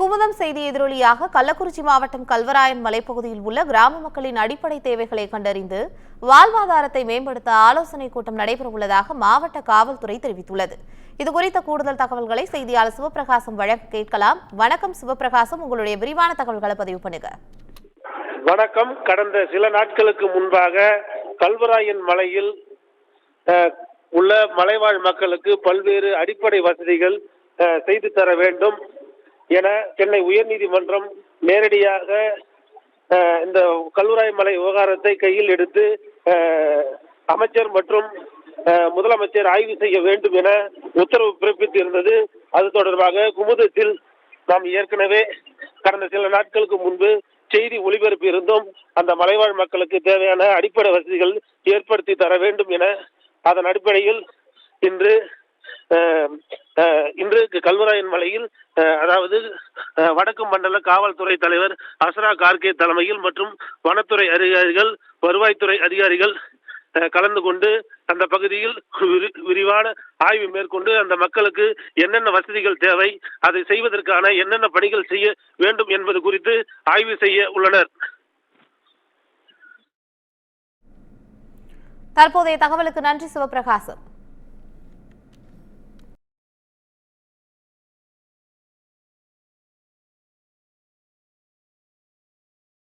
குமுதம் செய்தி எதிரொலியாக கள்ளக்குறிச்சி மாவட்டம் கல்வராயன் மலைப்பகுதியில் உள்ள கிராம மக்களின் அடிப்படை தேவைகளை கண்டறிந்து வாழ்வாதாரத்தை மேம்படுத்த ஆலோசனை கூட்டம் நடைபெறவுள்ளதாக மாவட்ட காவல்துறை தெரிவித்துள்ளது. இதுகுறித்த கூடுதல் தகவல்களை செய்தியாளர் சிவபிரகாசம் வழங்க கேட்கலாம். வணக்கம் சிவபிரகாசம் உங்களுடைய விரிவான தகவல்களை பதிவு பண்ணுங்க. வணக்கம். கடந்த சில நாட்களுக்கு முன்பாக கல்வராயன் மலையில் அஹ், உள்ள மலைவாழ் மக்களுக்கு பல்வேறு அடிப்படை வசதிகள் செய்து தர வேண்டும். என சென்னை உயர்நீதிமன்றம் நேரடியாக இந்த கல்வராய் மலை விவகாரத்தை கையில் எடுத்து அமைச்சர் மற்றும் முதலமைச்சர் ஆய்வு செய்ய வேண்டும் என உத்தரவு பிறப்பித்து இருந்தது அது தொடர்பாக குமுதத்தில் நாம் ஏற்கனவே கடந்த சில நாட்களுக்கு முன்பு செய்தி ஒளிபரப்பி இருந்தும். அந்த மலைவாழ் மக்களுக்கு தேவையான அடிப்படை வசதிகள் ஏற்படுத்தி தர வேண்டும் என அதன் அடிப்படையில் இன்று இன்று கல்வராயன் மலையில் அதாவது வடக்கு மண்டல காவல்துறை தலைவர் அசரா கார்கே தலைமையில் மற்றும் வனத்துறை அதிகாரிகள் வருவாய்த்துறை அதிகாரிகள் கலந்து கொண்டு அந்த பகுதியில் விரிவான ஆய்வு மேற்கொண்டு அந்த மக்களுக்கு என்னென்ன வசதிகள் தேவை அதை செய்வதற்கான என்னென்ன பணிகள் செய்ய வேண்டும் என்பது குறித்து ஆய்வு செய்ய உள்ளனர். தற்போதைய தகவலுக்கு நன்றி சிவபிரகாசம்.